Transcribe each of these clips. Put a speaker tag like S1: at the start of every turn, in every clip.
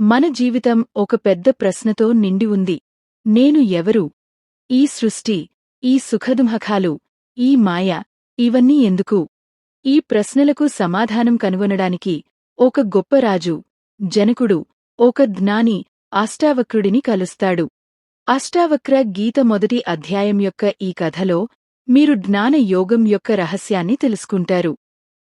S1: మన జీవితం ఒక పెద్ద ప్రశ్నతో నిండి ఉంది. నేను ఎవరు? ఈ సృష్టి ఈ సుఖదుమఖాలు ఈ మాయ ఇవన్నీ ఎందుకు? ఈ ప్రశ్నలకు సమాధానం కనుగొనడానికి ఒక గొప్ప రాజు జనకుడు ఒక జ్ఞాని అష్టావక్రుడిని కలుస్తాడు. అష్టావక్ర గీత మొదటి అధ్యాయం యొక్క ఈ కథలో మీరు జ్ఞాన యోగం యొక్క రహస్యాన్ని తెలుసుకుంటారు.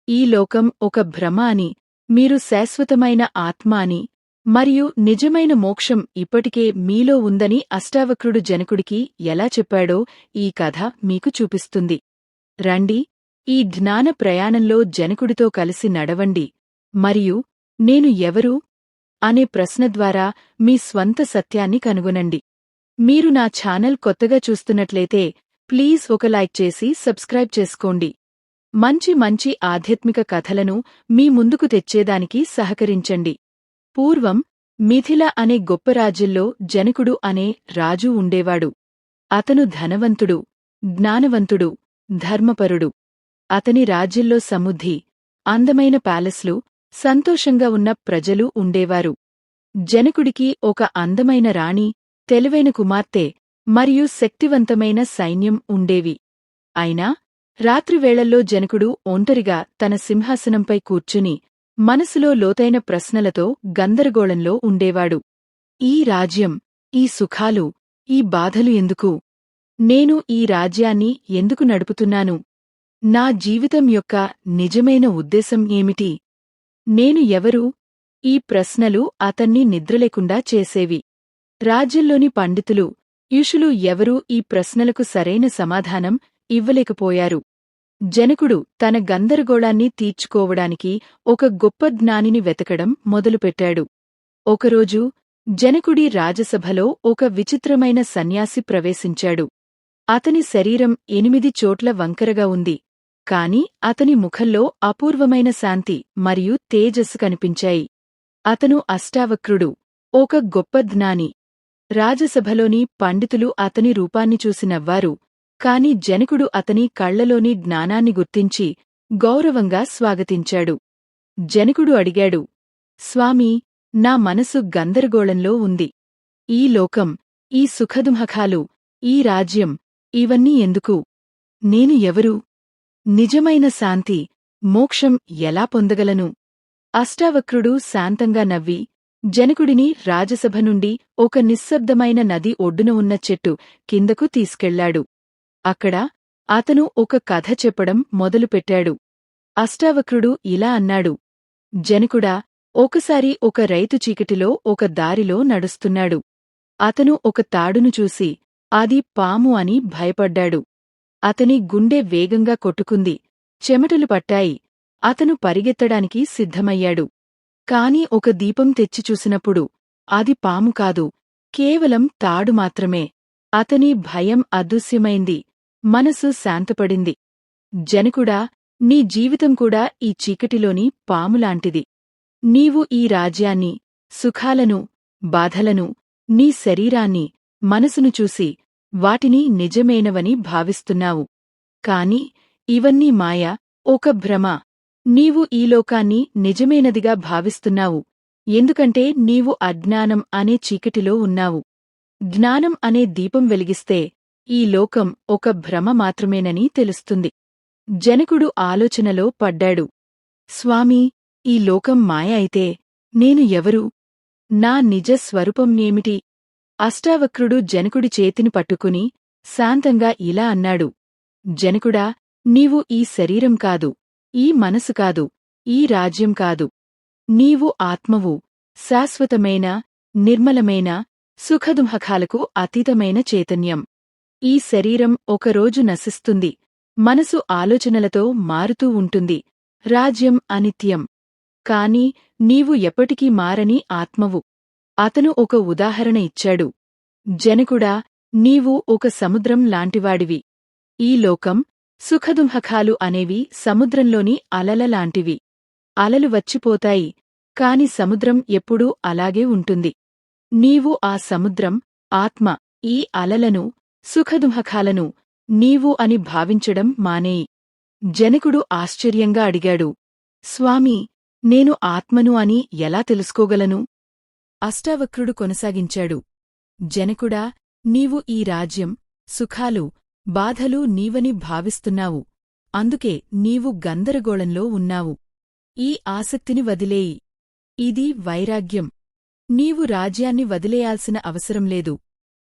S1: ఈ లోకం ఒక భ్రమ అని మీరు శాశ్వతమైన ఆత్మ అని మరియు నిజమైన మోక్షం ఇప్పటికే మీలో ఉందని అష్టావక్రుడు జనకుడికి ఎలా చెప్పాడో ఈ కథ మీకు చూపిస్తుంది. రండి ఈ జ్ఞాన ప్రయాణంలో జనకుడితో కలిసి నడవండి. మరియు నేను ఎవరు అనే ప్రశ్న ద్వారా మీ స్వంత సత్యాన్ని కనుగొనండి. మీరు నా ఛానల్ కొత్తగా చూస్తున్నట్లయితే ప్లీజ్ ఒక లైక్ చేసి సబ్స్క్రైబ్ చేసుకోండి. మంచి మంచి ఆధ్యాత్మిక కథలను మీ ముందుకు తెచ్చేదానికి సహకరించండి. పూర్వం మిథిల అనే గొప్ప రాజ్యంలో జనకుడు అనే రాజు ఉండేవాడు. అతను ధనవంతుడు జ్ఞానవంతుడు ధర్మపరుడు. అతని రాజ్యంలో సముద్ధి అందమైన ప్యాలెస్లు సంతోషంగా ఉన్న ప్రజలు ఉండేవారు. జనకుడికి ఒక అందమైన రాణి తెలివైన కుమార్తె మరియు శక్తివంతమైన సైన్యం ఉండేవి. అయినా రాత్రివేళల్లో జనకుడు ఒంటరిగా తన సింహాసనంపై కూర్చుని మనసులో లోతైన ప్రశ్నలతో గందరగోళంలో ఉండేవాడు. ఈ రాజ్యం ఈ సుఖాలు ఈ బాధలు ఎందుకు? నేను ఈ రాజ్యాన్ని ఎందుకు నడుపుతున్నాను? నా జీవితం యొక్క నిజమైన ఉద్దేశం ఏమిటి? నేను ఎవరు? ఈ ప్రశ్నలు అతన్ని నిద్రలేకుండా చేసేవి. రాజ్యంలోని పండితులు యుషులు ఎవరూ? ఈ ప్రశ్నలకు సరైన సమాధానం ఇవ్వలేకపోయారు. జనకుడు తన గందరగోళాన్ని తీర్చుకోవడానికి ఒక గొప్ప జ్ఞానిని వెతకడం మొదలుపెట్టాడు. ఒకరోజు జనకుడి రాజసభలో ఒక విచిత్రమైన సన్యాసి ప్రవేశించాడు. అతని శరీరం ఎనిమిది చోట్ల వంకరగా ఉంది. కాని అతని ముఖంలో అపూర్వమైన శాంతి మరియు తేజస్సు కనిపించాయి. అతను అష్టావక్రుడు ఒక గొప్ప జ్ఞాని. రాజసభలోని పండితులు అతని రూపాన్ని చూసి నవ్వారు. కాని జనకుడు అతని కళ్ళలోని జ్ఞానాన్ని గుర్తించి గౌరవంగా స్వాగతించాడు. జనకుడు అడిగాడు స్వామీ నా మనసు గందరగోళంలో ఉంది. ఈ లోకం ఈ సుఖదుమఖాలు ఈ రాజ్యం ఇవన్నీ ఎందుకు? నేను ఎవరు? నిజమైన శాంతి మోక్షం ఎలా పొందగలను అష్టావక్రుడు శాంతంగా నవ్వి జనకుడిని రాజసభ నుండి ఒక నిశ్శబ్దమైన నది ఒడ్డున ఉన్న చెట్టు కిందకు తీసుకెళ్ళాడు. అక్కడ అతను ఒక కథ చెప్పడం మొదలుపెట్టాడు. అష్టావక్రుడు ఇలా అన్నాడు. జనకుడా ఒకసారి ఒక రైతు చీకటిలో ఒక దారిలో నడుస్తున్నాడు. అతను ఒక తాడును చూసి అది పాము అని భయపడ్డాడు. అతని గుండె వేగంగా కొట్టుకుంది. చెమటలు పట్టాయి. అతను పరిగెత్తడానికి సిద్ధమయ్యాడు. కాని ఒక దీపం తెచ్చి చూసినప్పుడు అది పాము కాదు. కేవలం తాడు మాత్రమే. అతని భయం అదృశ్యమైంది. మనసు శాంతపడింది. జనకుడా నీ జీవితం కూడా ఈ చీకటిలోని పాములాంటిది. నీవు ఈ రాజ్యాన్ని సుఖాలను బాధలను నీ శరీరాన్ని మనసును చూసి వాటిని నిజమేనవని భావిస్తున్నావు. కాని ఇవన్నీ మాయ ఒక భ్రమ. నీవు ఈ లోకాన్ని నిజమేనదిగా భావిస్తున్నావు. ఎందుకంటే నీవు అజ్ఞానం అనే చీకటిలో ఉన్నావు. జ్ఞానం అనే దీపం వెలిగిస్తే ఈ లోకం ఒక భ్రమ మాత్రమేనని తెలుస్తుంది. జనకుడు ఆలోచనలో పడ్డాడు. స్వామీ ఈ లోకం మాయ అయితే నేను ఎవరు? నా నిజ స్వరూపం ఏమిటి? అష్టావక్రుడు జనకుడి చేతిని పట్టుకుని శాంతంగా ఇలా అన్నాడు. జనకుడా నీవు ఈ శరీరం కాదు ఈ మనసు కాదు ఈ రాజ్యం కాదు. నీవు ఆత్మవు శాశ్వతమైన నిర్మలమైన సుఖదుమఖాలకు అతీతమైన చైతన్యం. ఈ శరీరం ఒకరోజు నశిస్తుంది. మనసు ఆలోచనలతో మారుతూ ఉంటుంది. రాజ్యం అనిత్యం. కాని నీవు ఎప్పటికీ మారని ఆత్మవు. అతను ఒక ఉదాహరణ ఇచ్చాడు. జనకుడా నీవు ఒక సముద్రం లాంటివాడివి. ఈ లోకం సుఖదుంహకాలు అనేవి సముద్రంలోని అలల లాంటివి. అలలు వచ్చిపోతాయి కాని సముద్రం ఎప్పుడూ అలాగే ఉంటుంది. నీవు ఆ సముద్రం ఆత్మ ఈ అలలను సుఖదుంహకాలను నీవు అని భావించడం మానేయి జనకుడు ఆశ్చర్యంగా అడిగాడు స్వామీ నేను ఆత్మను అని ఎలా తెలుసుకోగలను అష్టావక్రుడు కొనసాగించాడు జనకుడా నీవు ఈ రాజ్యం సుఖాలు బాధలు నీవని భావిస్తున్నావు. అందుకే నీవు గందరగోళంలో ఉన్నావు. ఈ ఆసక్తిని వదిలేయి. ఇది వైరాగ్యం. నీవు రాజ్యాన్ని వదిలేయాల్సిన అవసరం లేదు.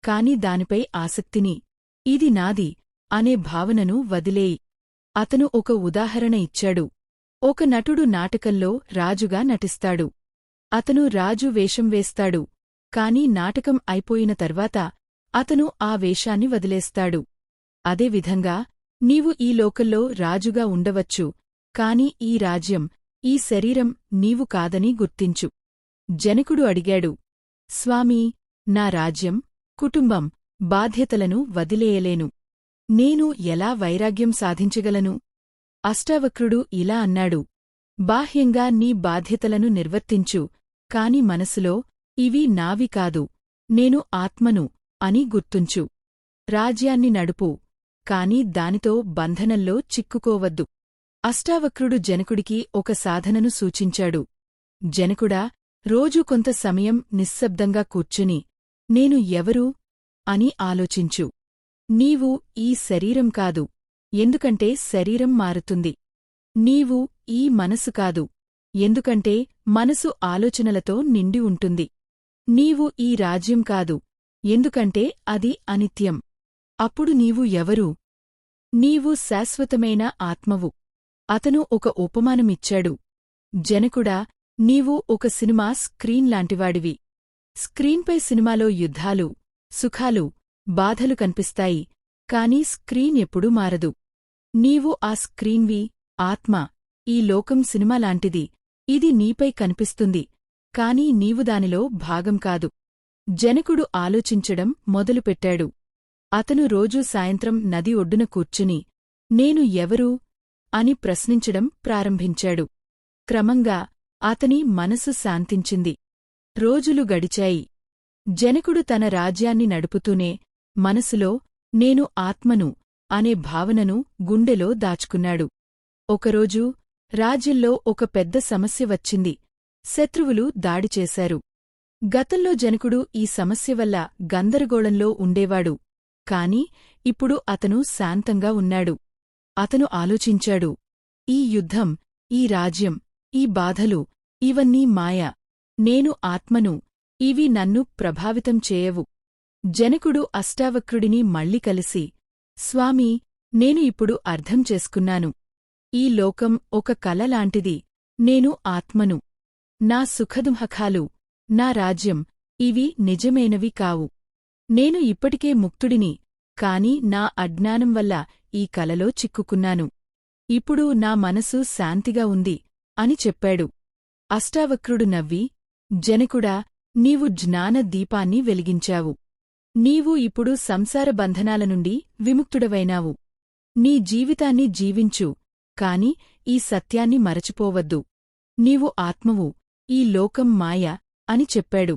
S1: కాని దానిపై ఆసక్తిని. ఇది నాది అనే భావనను వదిలేయి. అతను ఒక ఉదాహరణ ఇచ్చాడు. ఒక నటుడు నాటకంలో రాజుగా నటిస్తాడు. అతను రాజు వేషం వేస్తాడు. కాని నాటకం అయిపోయిన తర్వాత అతను ఆ వేషాన్ని వదిలేస్తాడు. అదేవిధంగా నీవు ఈ లోకల్లో రాజుగా ఉండవచ్చు. కాని ఈ రాజ్యం ఈ శరీరం నీవు కాదని గుర్తించు. జనకుడు అడిగాడు. స్వామీ నా రాజ్యం కుటుంబం బాధ్యతలను వదిలేయలేను. నేను ఎలా వైరాగ్యం సాధించగలను? అష్టావక్రుడు ఇలా అన్నాడు. బాహ్యంగా నీ బాధ్యతలను నిర్వర్తించు కాని మనసులో ఇవి నావి కాదు. నేను ఆత్మను అని గుర్తుంచు. రాజ్యాన్ని నడుపు కాని దానితో బంధనంలో చిక్కుకోవద్దు. అష్టావక్రుడు జనకుడికి ఒక సాధనను సూచించాడు. జనకుడా రోజు కొంత సమయం నిశ్శబ్దంగా కూర్చుని నేను ఎవరు అని ఆలోచించు. నీవు ఈ శరీరం కాదు. ఎందుకంటే శరీరం మారుతుంది. నీవు ఈ మనసు కాదు. ఎందుకంటే మనసు ఆలోచనలతో నిండి ఉంటుంది. నీవు ఈ రాజ్యం కాదు. ఎందుకంటే అది అనిత్యం. అప్పుడు నీవు ఎవరు? నీవు శాశ్వతమైన ఆత్మవు. అతను ఒక ఉపమానమిచ్చాడు. జనకుడా నీవు ఒక సినిమా స్క్రీన్ లాంటివాడివి. స్క్రీన్పై సినిమాలో యుద్ధాలు సుఖాలు బాధలు కనిపిస్తాయి కాని స్క్రీన్ ఎప్పుడూ మారదు. నీవు ఆ స్క్రీన్వి ఆత్మ ఈ లోకం సినిమాలాంటిది ఇది నీపై కనిపిస్తుంది కాని నీవు దానిలో భాగం కాదు. జనకుడు ఆలోచించడం మొదలుపెట్టాడు. అతను రోజూ సాయంత్రం నది ఒడ్డున కూర్చుని నేను ఎవరు అని ప్రశ్నించడం ప్రారంభించాడు. క్రమంగా అతని మనసు శాంతించింది. రోజులు గడిచాయి. జనకుడు తన రాజ్యాన్ని నడుపుతూనే మనసులో నేను ఆత్మను అనే భావనను గుండెలో దాచుకున్నాడు. ఒకరోజు రాజ్యంలో ఒక పెద్ద సమస్య వచ్చింది. శత్రువులు దాడి చేశారు. గతంలో జనకుడు ఈ సమస్య వల్ల గందరగోళంలో ఉండేవాడు. కాని ఇప్పుడు అతను శాంతంగా ఉన్నాడు. అతను ఆలోచించాడు. ఈ యుద్ధం ఈ రాజ్యం ఈ బాధలు ఇవన్నీ మాయ. నేను ఆత్మను ఇవి నన్ను ప్రభావితం చేయవు. జనకుడు అష్టావక్రుడిని మళ్ళీ కలిసి స్వామీ నేను ఇప్పుడు అర్థం చేసుకున్నాను. ఈ లోకం ఒక కలలాంటిది నేను ఆత్మను. నా సుఖదుహఖాలు నా రాజ్యం ఇవి నిజమైనవి కావు. నేను ఇప్పటికే ముక్తుడిని కాని నా అజ్ఞానం వల్ల ఈ కలలో చిక్కుకున్నాను. ఇప్పుడు నా మనసు శాంతిగా ఉంది అని చెప్పాడు. అష్టావక్రుడు నవ్వి జనకుడా నీవు జ్ఞాన దీపాన్ని వెలిగించావు. నీవు ఇప్పుడు సంసార బంధనాల నుండి విముక్తుడవైనావు. నీ జీవితాన్ని జీవించు కాని ఈ సత్యాన్ని మరచిపోవద్దు. నీవు ఆత్మవు ఈ లోకం మాయ అని చెప్పాడు.